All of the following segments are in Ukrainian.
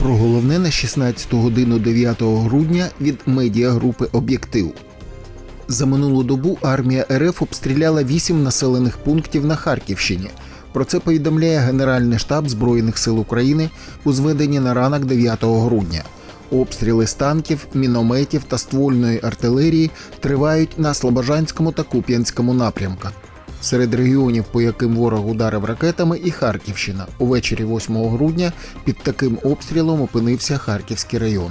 Про головне на 16 годину 9 грудня від медіагрупи Об'єктив. За минулу добу армія РФ обстріляла 8 населених пунктів на Харківщині. Про це повідомляє Генеральний штаб Збройних сил України у зведенні на ранок 9 грудня. Обстріли з танків, мінометів та ствольної артилерії тривають на Слобожанському та Куп'янському напрямках. Серед регіонів, по яким ворог ударив ракетами, і Харківщина. Увечері 8 грудня під таким обстрілом опинився Харківський район.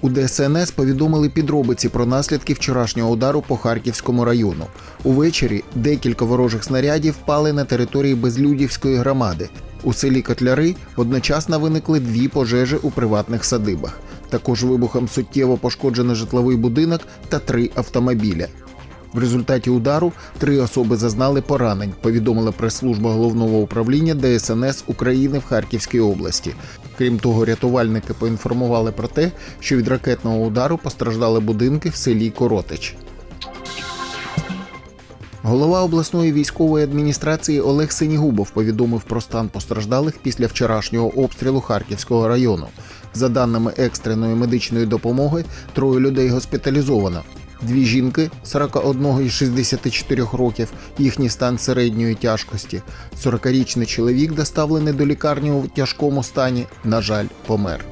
У ДСНС повідомили підробиці про наслідки вчорашнього удару по Харківському району. Увечері декілька ворожих снарядів впали на території Безлюдівської громади. У селі Котляри одночасно виникли дві пожежі у приватних садибах. Також вибухом суттєво пошкоджено житловий будинок та три автомобіля. В результаті удару три особи зазнали поранень, повідомила прес-служба головного управління ДСНС України в Харківській області. Крім того, рятувальники поінформували про те, що від ракетного удару постраждали будинки в селі Коротич. Голова обласної військової адміністрації Олег Синігубов повідомив про стан постраждалих після вчорашнього обстрілу Харківського району. За даними екстреної медичної допомоги, троє людей госпіталізовано. Дві жінки 41 і 64 років, їхній стан середньої тяжкості. 40-річний чоловік доставлений до лікарні у тяжкому стані, на жаль, помер.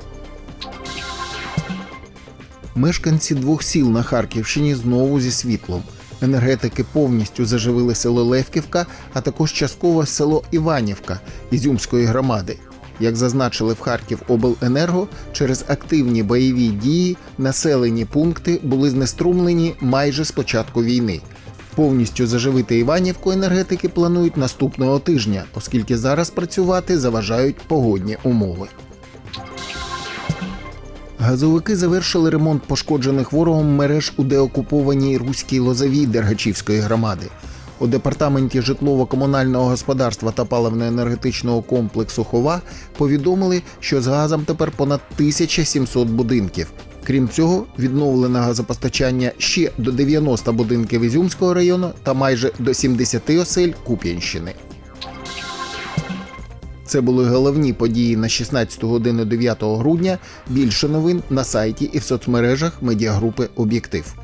Мешканці двох сіл на Харківщині знову зі світлом. Енергетики повністю заживили село Левківка, а також частково село Іванівка Ізюмської громади. Як зазначили в Харків обленерго, через активні бойові дії населені пункти були знеструмлені майже з початку війни. Повністю заживити Іванівку енергетики планують наступного тижня, оскільки зараз працювати заважають погодні умови. Газовики завершили ремонт пошкоджених ворогом мереж у деокупованій руській лозовій Дергачівської громади. У департаменті житлово-комунального господарства та паливно-енергетичного комплексу Хова повідомили, що з газом тепер понад 1700 будинків. Крім цього, відновлено газопостачання ще до 90 будинків Ізюмського району та майже до 70 осель Куп'янщини. Це були головні події на 16 годину 9 грудня. Більше новин на сайті і в соцмережах медіагрупи Об'єктив.